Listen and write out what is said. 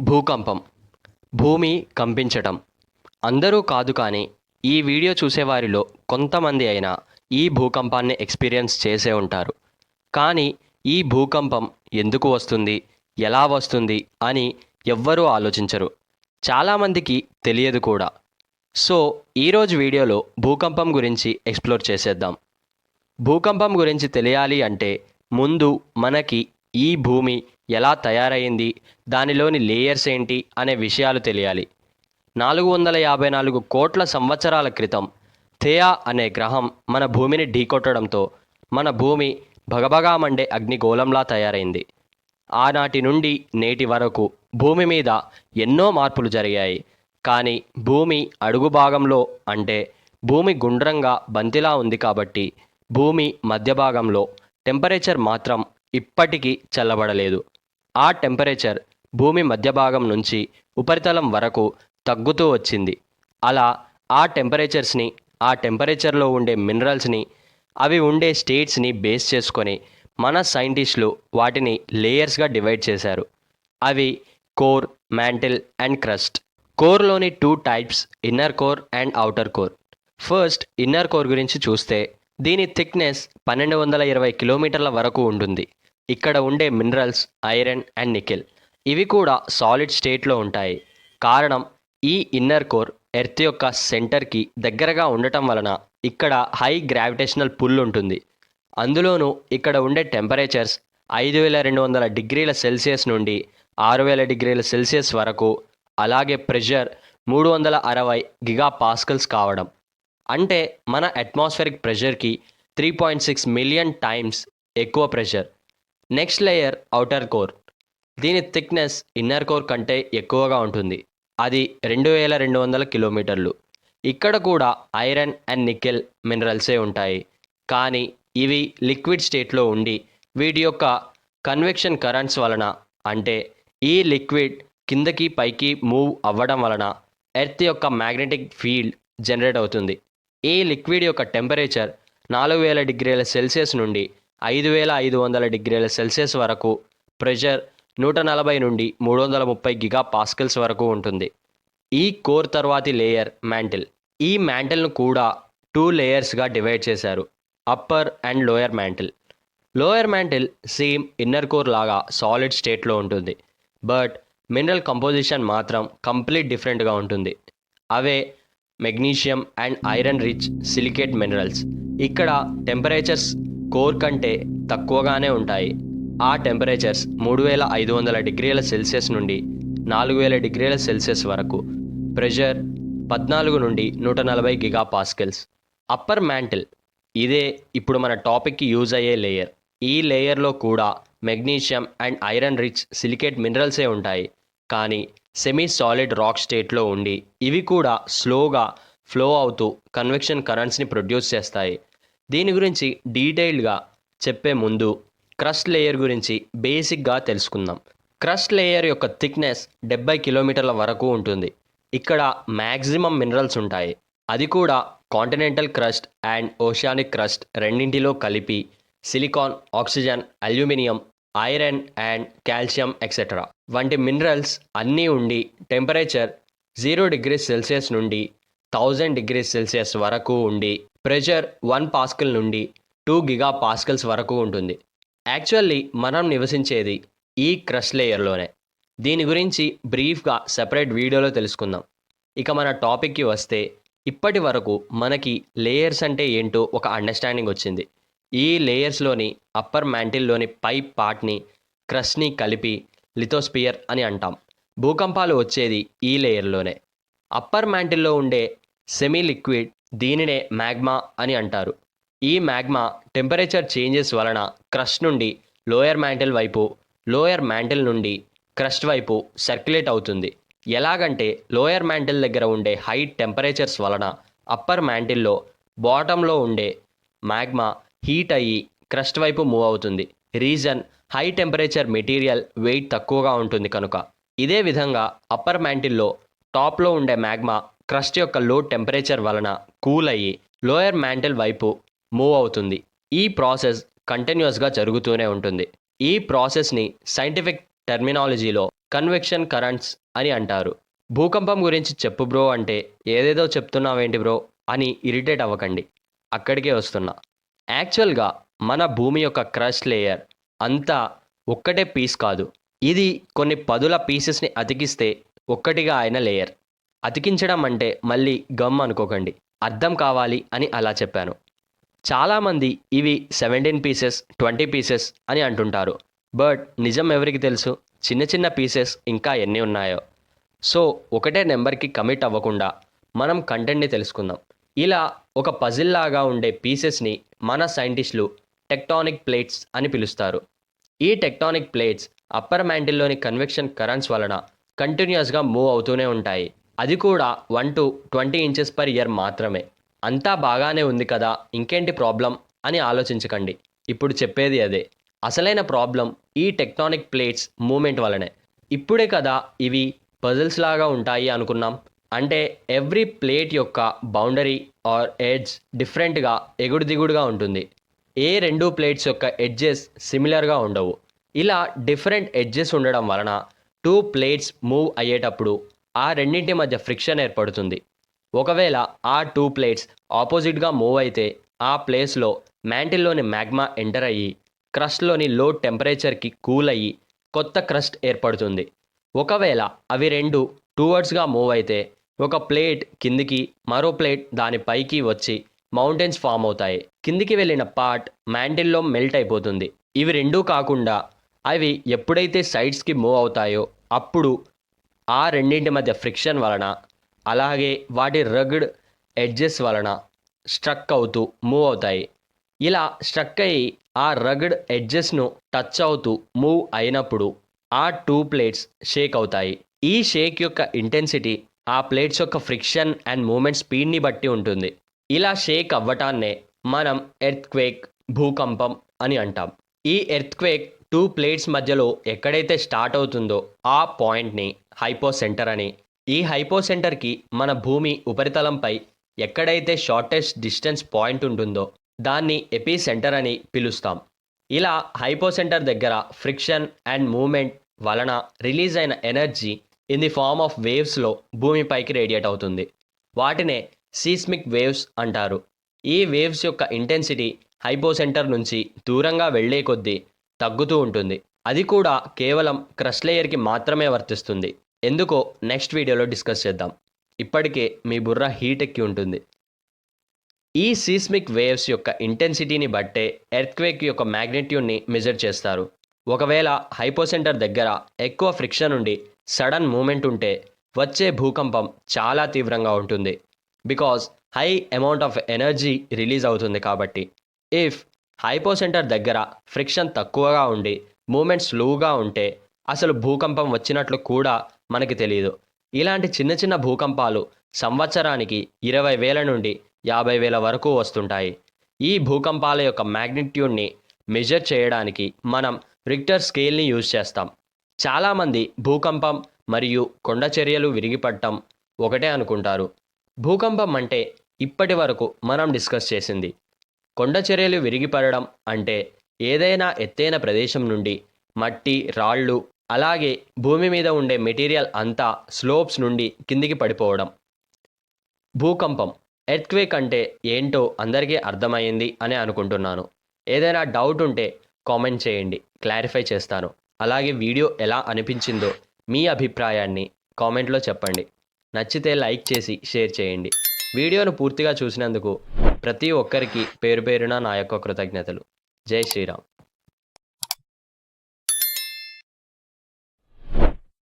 భూకంపం భూమి కంపించటం. అందరూ కాదు కానీ ఈ వీడియో చూసేవారిలో కొంతమంది అయినా ఈ భూకంపాన్ని ఎక్స్పీరియన్స్ చేసే ఉంటారు. కానీ ఈ భూకంపం ఎందుకు వస్తుంది ఎలా వస్తుంది అని ఎవ్వరూ ఆలోచించరు. చాలామందికి తెలియదు కూడా. సో ఈరోజు వీడియోలో భూకంపం గురించి ఎక్స్ప్లోర్ చేసేద్దాం. భూకంపం గురించి తెలియాలి అంటే ముందు మనకి ఈ భూమి ఎలా తయారైంది దానిలోని లేయర్స్ ఏంటి అనే విషయాలు తెలియాలి. నాలుగు వందల యాభై నాలుగు కోట్ల సంవత్సరాల క్రితం థేయా అనే గ్రహం మన భూమిని ఢీకొట్టడంతో మన భూమి భగభగా మండే అగ్నిగోళంలా తయారైంది. ఆనాటి నుండి నేటి వరకు భూమి మీద ఎన్నో మార్పులు జరిగాయి. కానీ భూమి అడుగు భాగంలో అంటే భూమి గుండ్రంగా బంతిలా ఉంది కాబట్టి భూమి మధ్య భాగంలో టెంపరేచర్ మాత్రం ఇప్పటికీ చల్లబడలేదు. ఆ టెంపరేచర్ భూమి మధ్య భాగం నుంచి ఉపరితలం వరకు తగ్గుతూ వచ్చింది. అలా ఆ టెంపరేచర్స్ని ఆ టెంపరేచర్లో ఉండే మినరల్స్ని అవి ఉండే స్టేట్స్ని బేస్ చేసుకొని మన సైంటిస్టులు వాటిని లేయర్స్గా డివైడ్ చేశారు. అవి core mantle and crust. కోర్లోని two types inner core and outer core. First inner core గురించి చూస్తే దీని థిక్నెస్ పన్నెండు వందల ఇరవై కిలోమీటర్ల వరకు ఉంటుంది. ఇక్కడ ఉండే మినరల్స్ ఐరన్ అండ్ నికెల్. ఇవి కూడా సాలిడ్ స్టేట్లో ఉంటాయి. కారణం ఈ ఇన్నర్ కోర్ ఎర్త్ యొక్క సెంటర్కి దగ్గరగా ఉండటం వలన ఇక్కడ హై గ్రావిటేషనల్ పుల్ ఉంటుంది. అందులోనూ ఇక్కడ ఉండే టెంపరేచర్స్ ఐదు వేల రెండు వందల డిగ్రీల సెల్సియస్ నుండి ఆరు వేల డిగ్రీల సెల్సియస్ వరకు అలాగే ప్రెషర్ మూడు వందల అరవై గిగా పాస్కల్స్ కావడం. అంటే మన atmospheric ప్రెషర్కి three point six million times ఎక్కువ pressure. Next layer outer core. దీని థిక్నెస్ ఇన్నర్ కోర్ కంటే ఎక్కువగా ఉంటుంది. అది రెండు వేల రెండు వందల కిలోమీటర్లు. ఇక్కడ కూడా ఐరన్ అండ్ నికెల్ మినరల్సే ఉంటాయి. కానీ ఇవి లిక్విడ్ స్టేట్లో ఉండి వీటి యొక్క కన్వెక్షన్ కరెంట్స్ వలన అంటే ఈ లిక్విడ్ కిందకి పైకి మూవ్ అవ్వడం వలన ఎర్త్ యొక్క మ్యాగ్నెటిక్ ఫీల్డ్ జనరేట్ అవుతుంది. ఈ లిక్విడ్ యొక్క టెంపరేచర్ నాలుగు వేల డిగ్రీల సెల్సియస్ నుండి ఐదు వేల ఐదు వందల డిగ్రీల సెల్సియస్ వరకు ప్రెషర్ నూట నలభై నుండి మూడు వందల ముప్పై గిగా పాస్కల్స్ వరకు ఉంటుంది. ఈ కోర్ తర్వాతి లేయర్ మ్యాంటిల్. ఈ మ్యాంటిల్ను కూడా టూ లేయర్స్గా డివైడ్ చేశారు. Upper and lower mantle. Lower mantle same inner core లాగా సాలిడ్ స్టేట్లో ఉంటుంది. బట్ మినరల్ కంపోజిషన్ మాత్రం కంప్లీట్ డిఫరెంట్గా ఉంటుంది. అవే magnesium and iron rich silicate minerals. ఇక్కడ టెంపరేచర్స్ కోర్ కంటే తక్కువగానే ఉంటాయి. ఆ టెంపరేచర్స్ మూడు వేల ఐదు వందల డిగ్రీల సెల్సియస్ నుండి నాలుగు వేల డిగ్రీల సెల్సియస్ వరకు. ప్రెషర్ పద్నాలుగు నుండి నూట నలభై గిగా పాస్కెల్స్ అప్పర్ మ్యాంటిల్ ఇదే ఇప్పుడు మన టాపిక్కి యూజ్ అయ్యే లేయర్. ఈ లేయర్లో కూడా magnesium and iron rich silicate మినరల్సే ఉంటాయి. కానీ సెమీ సాలిడ్ రాక్ స్టేట్లో ఉండి ఇవి కూడా స్లోగా ఫ్లో అవుతూ కన్వెక్షన్ కరెంట్స్ని ప్రొడ్యూస్ చేస్తాయి. దీని గురించి డీటెయిల్డ్గా చెప్పే ముందు క్రస్ట్ లేయర్ గురించి బేసిక్గా తెలుసుకుందాం. క్రస్ట్ లేయర్ యొక్క థిక్నెస్ డెబ్బై కిలోమీటర్ల వరకు ఉంటుంది. ఇక్కడ మ్యాక్సిమం మినరల్స్ ఉంటాయి. అది కూడా continental crust and oceanic crust రెండింటిలో కలిపి silicon oxygen aluminium iron and calcium etcetera వంటి మినరల్స్ అన్నీ ఉండి టెంపరేచర్ జీరో డిగ్రీ సెల్సియస్ నుండి థౌజండ్ డిగ్రీ సెల్సియస్ వరకు ఉండి ప్రెషర్ వన్ పాస్కల్ నుండి టూ గిగా పాస్కల్స్ వరకు ఉంటుంది. యాక్చువల్లీ మనం నివసించేది ఈ క్రష్ లేయర్లోనే. దీని గురించి బ్రీఫ్గా సెపరేట్ వీడియోలో తెలుసుకుందాం. ఇక మన టాపిక్కి వస్తే ఇప్పటి వరకు మనకి లేయర్స్ అంటే ఏంటో ఒక అండర్స్టాండింగ్ వచ్చింది. ఈ లేయర్స్లోని అప్పర్ మ్యాంటిల్లోని పై పార్ట్ని క్రష్ని కలిపి లిథోస్పియర్ అని అంటాం. భూకంపాలు వచ్చేది ఈ లేయర్లోనే. అప్పర్ మ్యాంటిల్లో ఉండే సెమీ లిక్విడ్ దీనినే మ్యాగ్మా అని అంటారు. ఈ మ్యాగ్మా టెంపరేచర్ చేంజెస్ వలన క్రష్ నుండి లోయర్ మ్యాంటిల్ వైపు లోయర్ మ్యాంటిల్ నుండి క్రస్ట్ వైపు సర్క్యులేట్ అవుతుంది. ఎలాగంటే లోయర్ మ్యాంటిల్ దగ్గర ఉండే హై టెంపరేచర్స్ వలన అప్పర్ మ్యాంటిల్లో బాటంలో ఉండే మ్యాగ్మా హీట్ అయ్యి క్రస్ట్ వైపు మూవ్ అవుతుంది. Reason high temperature material weight తక్కువగా ఉంటుంది కనుక. ఇదే విధంగా అప్పర్ మ్యాంటిల్లో టాప్లో ఉండే మ్యాగ్మా క్రస్ట్ యొక్క లో టెంపరేచర్ వలన కూల్ అయ్యి లోయర్ మ్యాంటల్ వైపు మూవ్ అవుతుంది. ఈ ప్రాసెస్ కంటిన్యూస్గా జరుగుతూనే ఉంటుంది. ఈ ప్రాసెస్ని సైంటిఫిక్ టెర్మినాలజీలో కన్వెక్షన్ కరెంట్స్ అని అంటారు. భూకంపం గురించి చెప్పు బ్రో అంటే ఏదేదో చెప్తున్నావేంటి బ్రో అని ఇరిటేట్ అవ్వకండి. అక్కడికే వస్తున్నా. యాక్చువల్గా మన భూమి యొక్క క్రష్ లేయర్ అంతా ఒక్కటే పీస్ కాదు. ఇది కొన్ని పదుల పీసెస్ని అతికిస్తే ఒక్కటిగా అయిన లేయర్. అతికించడం అంటే మళ్ళీ గమ్ అనుకోకండి. అర్థం కావాలి అని అలా చెప్పాను. చాలామంది ఇవి సెవెంటీన్ పీసెస్ ట్వంటీ పీసెస్ అని అంటుంటారు. బట్ నిజం ఎవరికి తెలుసు? చిన్న చిన్న పీసెస్ ఇంకా ఎన్ని ఉన్నాయో. సో ఒకటే నెంబర్కి కమిట్ అవ్వకుండా మనం కంటెంట్ని తెలుసుకుందాం. ఇలా ఒక పజిల్ లాగా ఉండే పీసెస్ని మన సైంటిస్టులు టెక్టానిక్ ప్లేట్స్ అని పిలుస్తారు. ఈ టెక్టానిక్ ప్లేట్స్ అప్పర్ మ్యాంటిల్లోని కన్వెక్షన్ కరెంట్స్ వలన కంటిన్యూస్గా మూవ్ అవుతూనే ఉంటాయి. అది కూడా one to twenty inches per year మాత్రమే. అంతా బాగానే ఉంది కదా ఇంకేంటి ప్రాబ్లం? అని ఆలోచించకండి. ఇప్పుడు చెప్పేది అదే. అసలైన ప్రాబ్లం ఈ టెక్టానిక్ ప్లేట్స్ మూమెంట్ వలనే. ఇప్పుడే కదా ఇవి పజిల్స్ లాగా ఉంటాయి అనుకున్నాం. అంటే ఎవ్రీ ప్లేట్ యొక్క బౌండరీ ఆర్ ఎడ్జ్ డిఫరెంట్గా ఎగుడు దిగుడుగా ఉంటుంది. ఏ రెండు ప్లేట్స్ యొక్క ఎడ్జెస్ సిమిలర్గా ఉండవు. ఇలా డిఫరెంట్ ఎడ్జెస్ ఉండడం వలన టూ ప్లేట్స్ మూవ్ అయ్యేటప్పుడు ఆ రెండింటి మధ్య ఫ్రిక్షన్ ఏర్పడుతుంది. ఒకవేళ ఆ టూ ప్లేట్స్ ఆపోజిట్గా మూవ్ అయితే ఆ ప్లేస్లో మ్యాంటిల్లోని మ్యాగ్మా ఎంటర్ అయ్యి క్రస్ట్లోని లో టెంపరేచర్కి కూల్ అయ్యి కొత్త క్రస్ట్ ఏర్పడుతుంది. ఒకవేళ అవి రెండు టూవర్డ్స్గా మూవ్ అయితే ఒక ప్లేట్ కిందికి మరో ప్లేట్ దాని పైకి వచ్చి మౌంటైన్స్ ఫామ్ అవుతాయి. కిందికి వెళ్ళిన పార్ట్ మ్యాంటిల్లో మెల్ట్ అయిపోతుంది. ఇవి రెండూ కాకుండా అవి ఎప్పుడైతే సైడ్స్కి మూవ్ అవుతాయో అప్పుడు ఆ రెండింటి మధ్య ఫ్రిక్షన్ వలన అలాగే వాటి రగ్డ్ ఎడ్జెస్ వలన స్ట్రక్ అవుతూ మూవ్ అవుతాయి. ఇలా స్ట్రక్ అయ్యి ఆ రగ్డ్ ఎడ్జెస్ను టచ్ అవుతూ మూవ్ అయినప్పుడు ఆ టూ ప్లేట్స్ షేక్ అవుతాయి. ఈ షేక్ యొక్క ఇంటెన్సిటీ ఆ ప్లేట్స్ యొక్క ఫ్రిక్షన్ అండ్ మూమెంట్ స్పీడ్ని బట్టి ఉంటుంది. ఇలా షేక్ అవ్వటాన్నే మనం ఎర్త్ క్వేక్ భూకంపం అని అంటాం. ఈ ఎర్త్ క్వేక్ టూ ప్లేట్స్ మధ్యలో ఎక్కడైతే స్టార్ట్ అవుతుందో ఆ పాయింట్ని హైపో సెంటర్ అని. ఈ హైపో సెంటర్కి మన భూమి ఉపరితలంపై ఎక్కడైతే షార్టెస్ట్ డిస్టెన్స్ పాయింట్ ఉంటుందో దాన్ని ఎపీ సెంటర్ అని పిలుస్తాం. ఇలా హైపో సెంటర్ దగ్గర ఫ్రిక్షన్ అండ్ మూమెంట్ వలన రిలీజ్ అయిన energy in the form of వేవ్స్లో భూమిపైకి రేడియేట్ అవుతుంది. వాటినే సీస్మిక్ వేవ్స్ అంటారు. ఈ వేవ్స్ యొక్క ఇంటెన్సిటీ హైపో సెంటర్ నుంచి దూరంగా వెళ్ళే కొద్దీ తగ్గుతూ ఉంటుంది. అది కూడా కేవలం క్రష్ లేయర్కి మాత్రమే వర్తిస్తుంది. ఎందుకో నెక్స్ట్ వీడియోలో డిస్కస్ చేద్దాం. ఇప్పటికే మీ బుర్ర హీట్ ఎక్కి ఉంటుంది. ఈ సీస్మిక్ వేవ్స్ యొక్క ఇంటెన్సిటీని బట్టే ఎర్త్క్వేక్ యొక్క మ్యాగ్నెట్యూడ్ని మెజర్ చేస్తారు. ఒకవేళ హైపోసెంటర్ దగ్గర ఎక్కువ ఫ్రిక్షన్ ఉండి సడన్ మూమెంట్ ఉంటే వచ్చే భూకంపం చాలా తీవ్రంగా ఉంటుంది. Because high amount of energy release అవుతుంది కాబట్టి. ఇఫ్ హైపోసెంటర్ దగ్గర ఫ్రిక్షన్ తక్కువగా ఉండి మూమెంట్ స్లోగా ఉంటే అసలు భూకంపం వచ్చినట్లు కూడా మనకి తెలియదు ఇలాంటి చిన్న చిన్న భూకంపాలు సంవత్సరానికి ఇరవై వేల నుండి యాభై వేల వరకు వస్తుంటాయి. ఈ భూకంపాల యొక్క మ్యాగ్నిట్యూడ్ని మెజర్ చేయడానికి మనం రిక్టర్ స్కేల్ని యూజ్ చేస్తాం. చాలామంది భూకంపం మరియు కొండ చర్యలు విరిగిపడటం ఒకటే అనుకుంటారు. భూకంపం అంటే ఇప్పటి వరకు మనం డిస్కస్ చేసింది. కొండ చర్యలు విరిగిపడడం అంటే ఏదైనా ఎత్తైన ప్రదేశం నుండి మట్టి రాళ్ళు అలాగే భూమి మీద ఉండే మెటీరియల్ అంతా స్లోప్స్ నుండి కిందికి పడిపోవడం. భూకంపం ఎర్త్క్వేక్ అంటే ఏంటో అందరికీ అర్థమైంది అని అనుకుంటున్నాను. ఏదైనా డౌట్ ఉంటే కామెంట్ చేయండి క్లారిఫై చేస్తాను. అలాగే వీడియో ఎలా అనిపించిందో మీ అభిప్రాయాన్ని కామెంట్లో చెప్పండి. నచ్చితే లైక్ చేసి షేర్ చేయండి. వీడియోను పూర్తిగా చూసినందుకు ప్రతి ఒక్కరికి పేరు పేరున నా యొక్క కృతజ్ఞతలు. జై శ్రీరామ్.